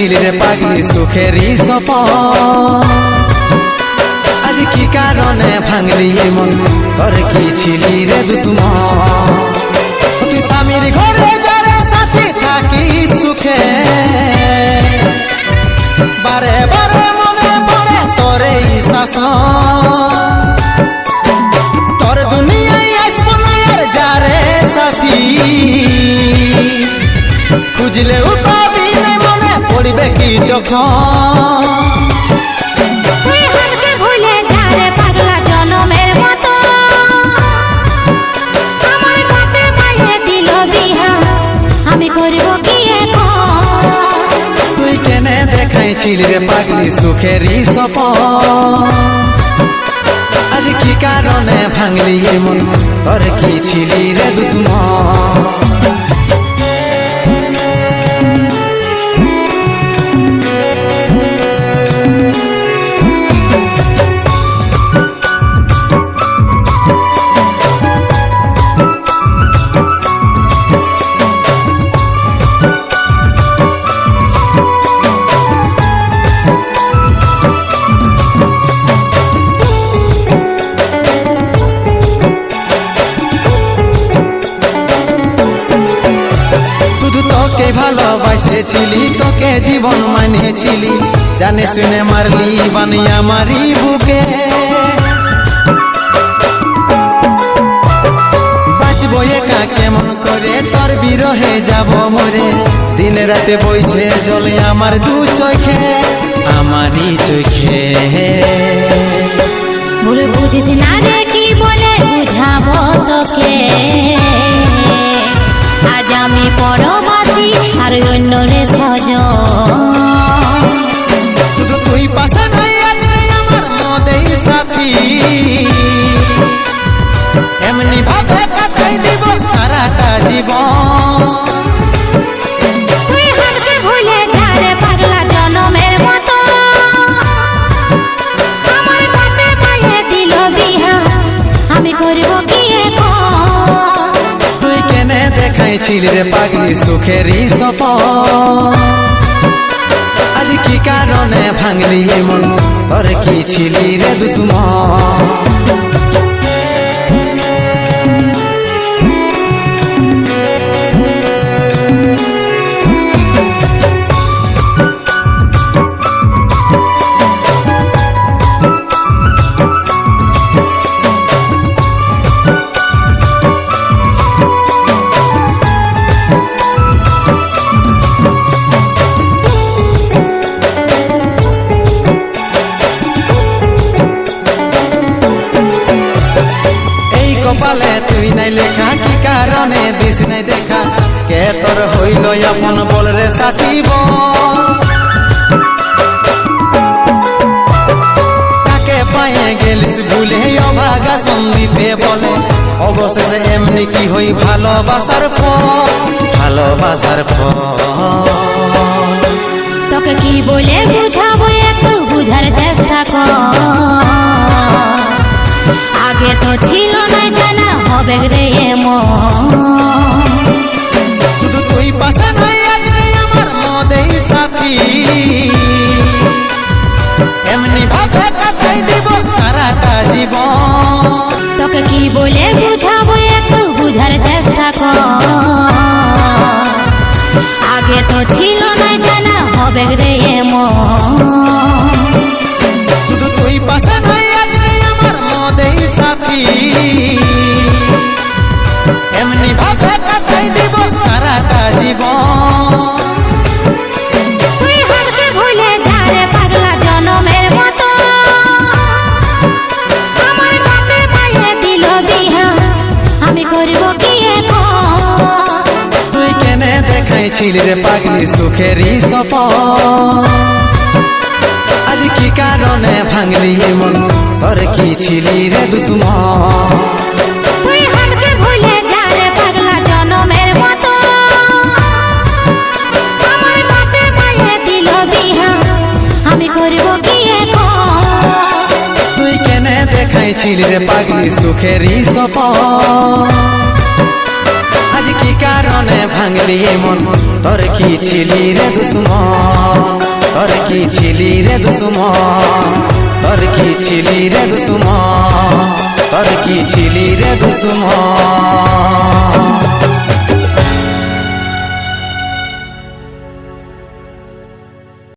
দেখাইছিল রে পাগলি সুখেরই সপন। আজ কি কারণে ভাঙলি মন? তোর কি ছিলি রে দুশ্মন? তুই স্বামীর ঘরে যারে সাথে থাকি সুখে। বারে বারে মনে পড়ে তোর শাসন। তোর দুনিয়ায় আসব না আর যারে সাথী। খুঁজলে পাবি না মনে কি যখন তুই কেনে দেখাইছিল রে পাগলি সুখেরই সপন আজ কি কারণে ভাঙলি এই মন তোর কি ছিলি রে দুশ্মন? তোকে ভালোবাসেছিলি, তোকে জীবন মানেছিলি জানে শুনে মারলি বানিয়া মারি বুকে। কেমন বিরহে যাব মরে। দিন রাতে বইছে জলে আমার দু চোখে, আমারই চোখে। ভুল বুঝিস না রে, কি বলে বুঝাবো তোকে? আজ আমি পরবাসী জীবন। তুই হাতকে ভুলে যা রে পাগলা জনমের মতো আমার বাপে মায়ে দিল বিহা আমি করব কি তুই কেনে দেখাইছিল পাগলি সুখেরই সপন আজ কি কারণে ভাঙলি এই মন তোর কি ছিলি রে দুশ্মন? কারণে দিস নাই দেখা। কে তোর হইল আপন বল রে সাথী বল? তাকে পায়ে গেলিস ভুলে অভাগা সন্দীপে বলে? অবশেষে এমনি কি হই ভালোবাসার ফল ভালোবাসার ফল তোকে কি বলে বুঝাবো একটু বুঝার চেষ্টা কর। আগে তো ছিল না জানা হবে রে এমন শুধু তুই পাশে নাই আজ রে আমার মদেই সাথী। এমনি ভাবে কাটাই দিব সারাটা জীবন। তোকে কি বলে বুঝাবো একটু বুঝার চেষ্টা কর। আগে তো ছিল না জানা হবে রে এমন শুধু তুই পাশে নাই আজ রে আমার মদেই সাথী। এমনি ভাবে কাটাই দিব সারাটা জীবন। তুই কেনে দেখাইছিল রে পাগলি সুখেরই সপন আজ কি কারণে ভাঙলি এই মন তোর কি ছিলি রে দুশ্মন? দেখাইছিল রে পাগলি সুখেরই সপন। আজ কি কারণে ভাঙলি মন? তোর কি ছিলি রে দুশ্মন? তোর কি ছিলি রে দুশ্মন? তোর কি ছিলি রে দুশ্মন? তোর কি ছিলি রে দুশ্মন?